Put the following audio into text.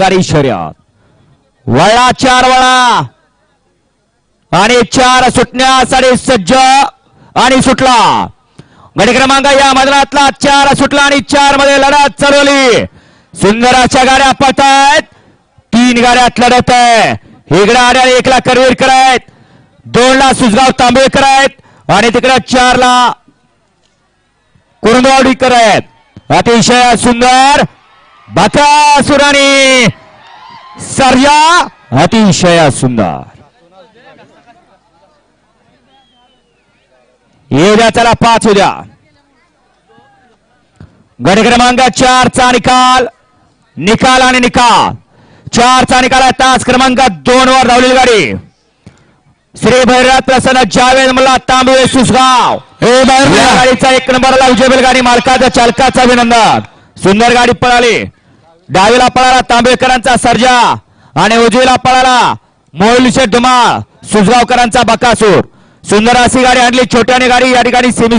गाडी शर्यत. वळा चार वळा. आणि चार सुटण्यासाठी सज्ज आणि सुटला. गडी क्रमांक या मैदानातला चार सुटला आणि चारमध्ये लढत चालवली सुंदर अशा गाड्या पळतायत. तीन गाड्यात लढत आहे. इकडे आड्या एकला करवीरकर आहेत. दोन ला तांबे करायत आहेत. आणि तिकडे चार ला कुरुंदवाडीकर आहेत. अतिशय सुंदर बाकासुराने सर्या अतिशय सुंदर. येऊ चला पाच उद्या गट क्रमांक चारचा निकाल निकाल आणि निकाल. चारचा निकाल आहे तास क्रमांक दोन वर धावलेली गाडी. श्री भैरनाथ प्रसन्न जावेद मला तांबे सुसगाव. या गाडीचा एक नंबरला विजय गाडी मालकाचा चालकाचं अभिनंदन. सुंदर गाडी पळाली. डावीला पळाला तांबेकरांचा सर्जा आणि उजवीला पळाला मोहिलशेठ धुमाळ सुजगावकरांचा बकासूर. सुंदर अशी गाडी आणली छोट्याने गाडी या ठिकाणी सेमी